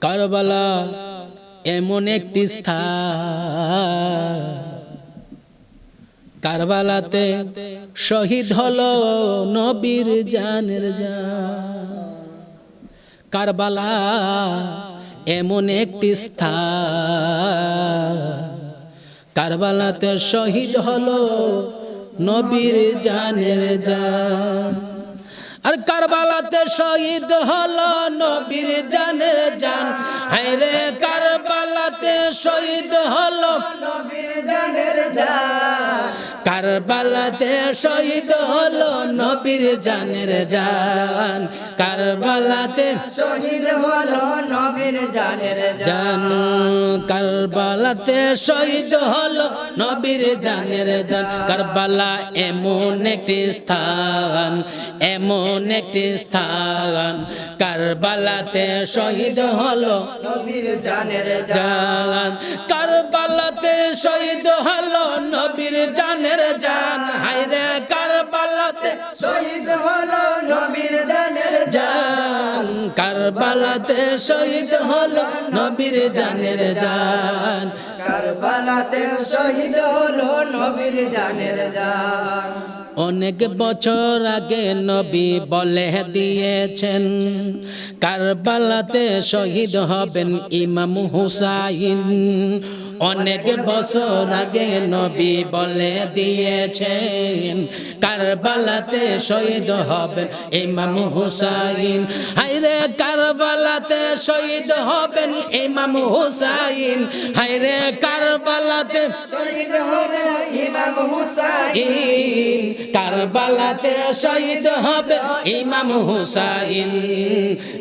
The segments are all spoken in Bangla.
কারবালা এমন একটি স্থান। কারবালাতে শহীদ হলো নবীর জানের জান। কারবালা এমন একটি স্থান। কারবালাতে শহীদ হলো নবীর জানের জান। আর কারবালাতে শহীদ হলো নবীর জানে জান। হায়রে কারবালাতে শহীদ হলো নবীর জানের জান। কারবালাতে শহীদ হলো নবীর জানের জান। কারবালাতে শহীদ হলো নবীর জানের জান। কারবালাতে শহীদ হলো নবীর জানের জান। কারবালা এমন একটি স্থান, এমন একটি স্থান। কারবালাতে শহীদ হলো নবীর জানের জান। জান কারবালাতে শহীদ হলো নবীর জানের জান হায়রে কারবালাতে। শহীদ হলো নবীর জানের জান। কারবালাতে শহীদ হলো নবীর জানের জান। কারবালাতে শহীদ হলো নবীর জানের জান। অনেক বছর আগে নবী বলে দিয়েছেন কারবালাতে শহীদ হবেন ইমাম হুসাইন। অনেক বছর আগে নবী বলে দিয়েছেন, কারবালাতে শহীদ হবেন ইমাম হুসাইন। হাইরে কারবালাতে শহীদ হবেন ইমাম হুসাইন। হাইরে কারবালাতে শহীদ হবেন ইমাম হুসাইন। কারবালাতে শহীদ হবে ইমাম হুসাইন।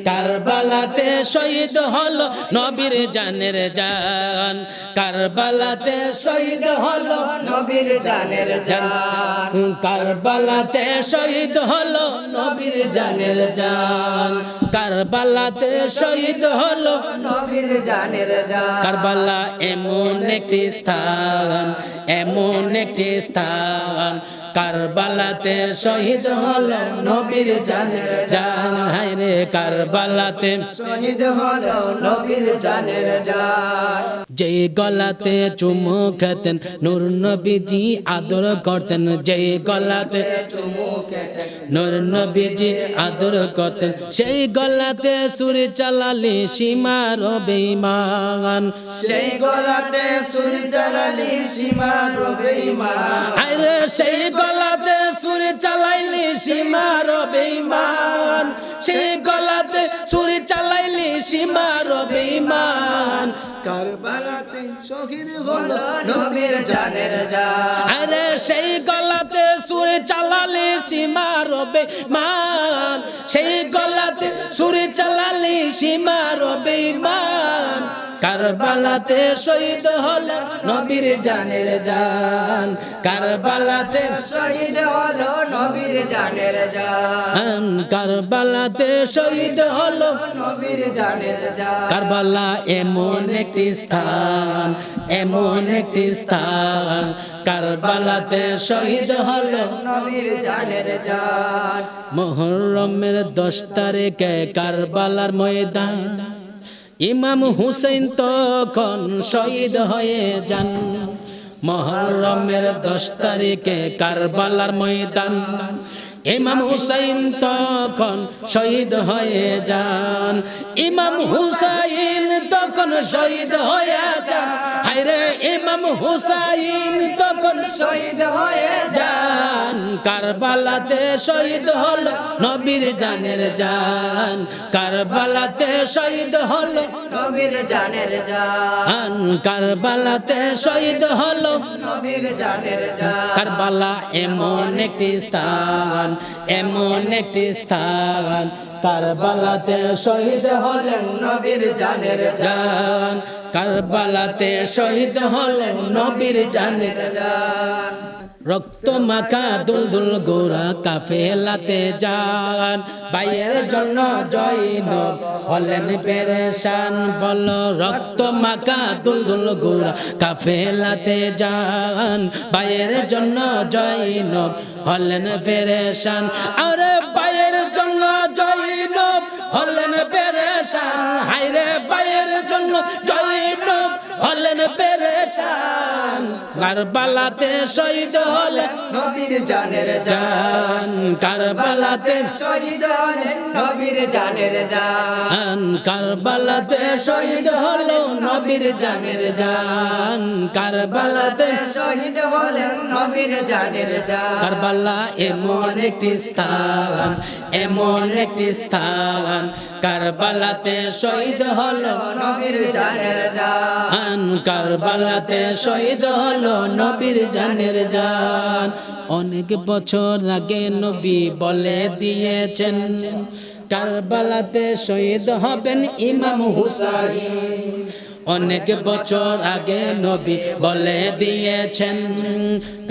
কারবালাতে শহীদ হলো নবীর জানের জান। কারবালাতে শহীদ হলো নবীর জানের জান। কারবালাতে শহীদ হলো নবীর জানের জান। কারবালাতে শহীদ হলো নবীর জানের জান। কারবালা এমন একটি স্থান, এমন একটি স্থান। কারবালাতে শহীদ হলো নবীর জানের জান। হায় রে কারবালাতে শহীদ হলো নবীর জানের জান। যে গলাতে চুমু খেতেন নূর নবীজি আদর করতেন। যে গলাতে চুমু খেতে নূর নবীজি আদর করতেন। সেই গলাতে সুরে চালালে সীমার বেঈমান সেই গলাতে সুর চালালি সীমা রবেইমান আরে সেই গলাতে সুরে চালাইলি সীমার বেঈমান সেই সুরে চালাইলি সীমার বেঈমান কারবালাতে শহীদ হলো নবীর জানের জান। আরে সেই গলাতে সুরে চালালি রবে মান সেই গলাতে সুরে চালালি রবে বেঈমান কারবালাতে শহীদ হলো নবীর জানের জান। কারবালাতে শহীদ হলো নবীর জানের জান। কারবালাতে শহীদ হলো নবীর জানের জান। কারবালা এমন একটি স্থান, এমন একটি স্থান। কারবালাতে শহীদ হলো নবীর জানের জান। মোহরমের দশ তারিখে কারবালার ময়দান। ইমাম হুসেন তখন শহীদ হয়ে যান। মহরমের দশ তারিখে কারবালার ময়দান। ইমাম হুসাইন তখন শহীদ হয়ে যান। ইমাম হুসাইন তখন শহীদ হয়ে যান। হায়রে ইমাম হুসাইন তখন শহীদ হয়ে জান কারবালাতে শহীদ হলো নবীর জানের জান। কারবালাতে শহীদ হলো নবীর জানের জান। কারবালাতে শহীদ হলো নবীর জানের জান। কারবালা এমন একটি স্থান এমন একটি স্থান। কারবালাতে শহীদ হলেন নবীর জানের জান। কারবালাতে শহীদ হলেন নবীর জানের জান। রক্ত মাখা দুলদুল গোরা কাফেলাতে যান। ভাইয়ের জন্য জৈন হলেন পেরেশান। বল, রক্ত মাখা দুলদুল গোরা কাফেলাতে যান। ভাইয়ের জন্য জৈন হলেন পেরেশান। আরে কারবালাতে শহীদ হলেন নবীর জানের জান। কারবালাতে শহীদ হলেন নবীর জানের জান। কারবালাতে শহীদ হলো নবীর জানের জান। কারবালাতে শহীদ হলেন নবীর জানের জান। কারবালা এমন একটি স্থান এমন একটি স্থান। কারবালাতে শহীদ হলো নবীর জানের জান জান। কারবালাতে শহীদ হলো নবীর জানের জান। অনেক বছর আগে নবী বলে দিয়েছেন, কারবালাতে শহীদ হবেন ইমাম হুসাইন। অনেক বছর আগে নবী বলে দিয়েছেন,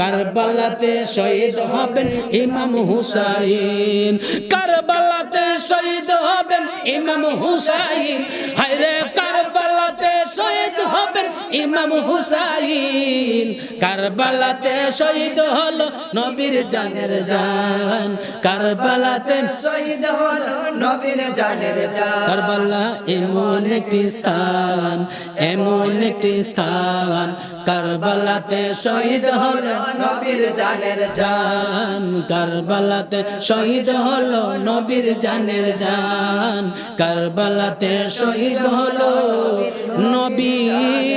কারবালাতে শহীদ হবেন ইমাম হুসাইন। কারবালাতে শহীদ হবেন ইমাম হুসাইন। ইমাম হুসাইন, কারবালাতে শহীদ হলো নবীর জানের জান। কারবালাতে শহীদ হলো নবীর জানের জান। কারবালা এমন একটি স্থান, এমন একটি স্থান। কারবালাতে শহীদ হলো নবীর জানের জান। কারবালাতে শহীদ হলো নবীর জানের জান। কারবালাতে শহীদ হলো নবীর